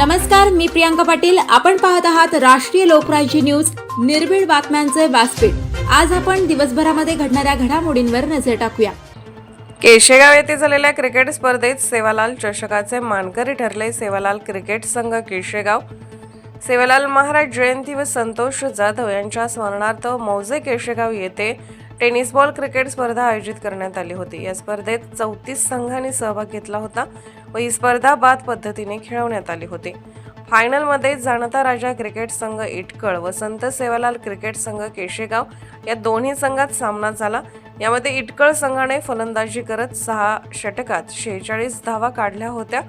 नमस्कार मी प्रियांका पाटील. आपण पाहत आहात राष्ट्रीय लोकराज्य न्यूज. निर्भीड बातम्यांचे व्यासपीठ. आज आपण दिवसभरामध्ये घडणाऱ्या घडामोडींवर नजर टाकूया. केशेगाव येथे झालेल्या क्रिकेट स्पर्धेत सेवालाल चषकाचे मानकरी ठरले. सेवालाल क्रिकेट संघ केशेगाव. सेवालाल महाराज जयंती व संतोष जाधव यांच्या स्मरणार्थ मौजे केशेगाव येथे टेनिस बॉल क्रिकेट स्पर्धा आयोजित करण्यात आली होती. या स्पर्धेत चौतीस संघांनी सहभाग घेतला होता व ही स्पर्धा बाद पद्धतीने खेळवण्यात आली होती. फायनलमध्ये जाणता राजा क्रिकेट संघ इटकळ व संत सेवालाल क्रिकेट संघ केशेगाव या दोन्ही संघात सामना झाला. यामध्ये इटकळ संघाने फलंदाजी करत सहा षटकात शेहेचाळीस धावा काढल्या होत्या.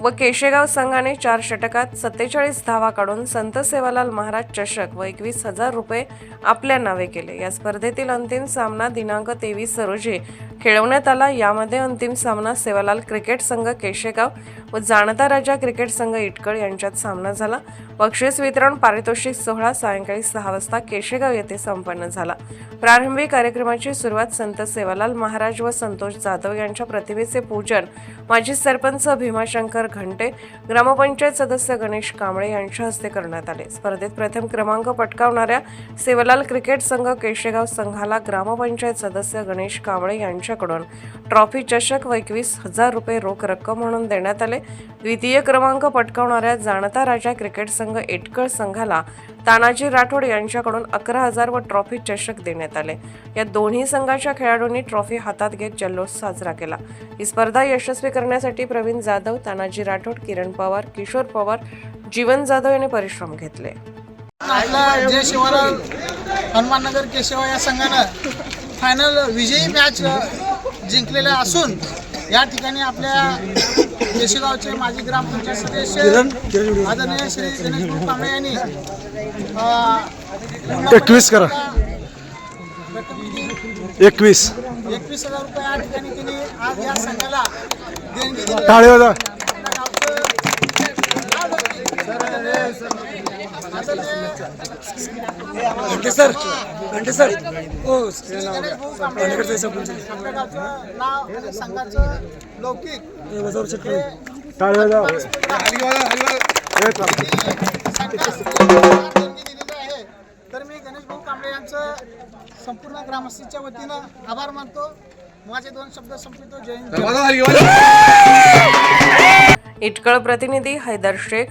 व केशेगाव संघाने चार षटकात सत्तेचाळीस धावा काढून संत सेवालाल महाराज चषक व एकवीस हजार रुपये आपल्या नावे केले. या स्पर्धेतील अंतिम सामना दिनांक तेवीस रोजी खेळवण्यात आला. यामध्ये अंतिम सामना सेवालाल क्रिकेट संघ केशेगाव व जाणता राजा क्रिकेट संघ इटकळ यांच्यात सामना झाला. बक्षीस वितरण पारितोषिक सोहळा सायंकाळी सहा वाजता केशेगाव येथे संपन्न झाला. प्रारंभी कार्यक्रमाची सुरुवात संत सेवालाल महाराज व संतोष जाधव यांच्या प्रतिमेचे पूजन माजी सरपंच भीमाशंकर घंटे ग्रामपंचायत सदस्य गणेश कांबळे यांच्या हस्ते करण्यात आले. स्पर्धेत प्रथम क्रमांक पटकावणाऱ्या सेवलाल क्रिकेट संघ केशेगाव संघाला ग्रामपंचायत सदस्य गणेश कांबळे यांच्याकडून ट्रॉफी चषक व एकवीस हजार रुपये रोख रक्कम म्हणून देण्यात आले. द्वितीय क्रमांक पटकावणाऱ्या जाणता राजा क्रिकेट संघ एटकळ संघाला तानाजी राठोड यांच्याकडून अकरा हजार व ट्रॉफी चषक देण्यात आले. या दोन्ही संघाच्या खेळाडूंनी ट्रॉफी हातात घेत जल्लोष साजरा केला. ही स्पर्धा यशस्वी करण्यासाठी प्रवीण जाधव तानाजी राठोड किरण पवार किशोर पवार जीवन जाधव यांनी परिश्रम घेतले. आपला जय शिवराम. हनुमाननगर केशव या संघानं फायनल विजयी मॅच जिंकलेल्या असून या ठिकाणी आपल्या केशेगावचे माजी ग्रामपंचायत सदस्य आदरणीय श्री गणेश भाऊ कांबळे यांनी एकवीस करा. एकवीस. एकवीस हजार रुपये या ठिकाणी त्यांनी आज या संघाला देणगी दिली. घंटे सर घंटे सर. हो श्री लौकिक तर मी गणेश भाऊ कांबळे यांचं संपूर्ण ग्रामस्थीच्या वतीनं आभार मानतो माझे दोन शब्द संपवितो जय हिंद इटकळ प्रतिनिधी हैदर शेख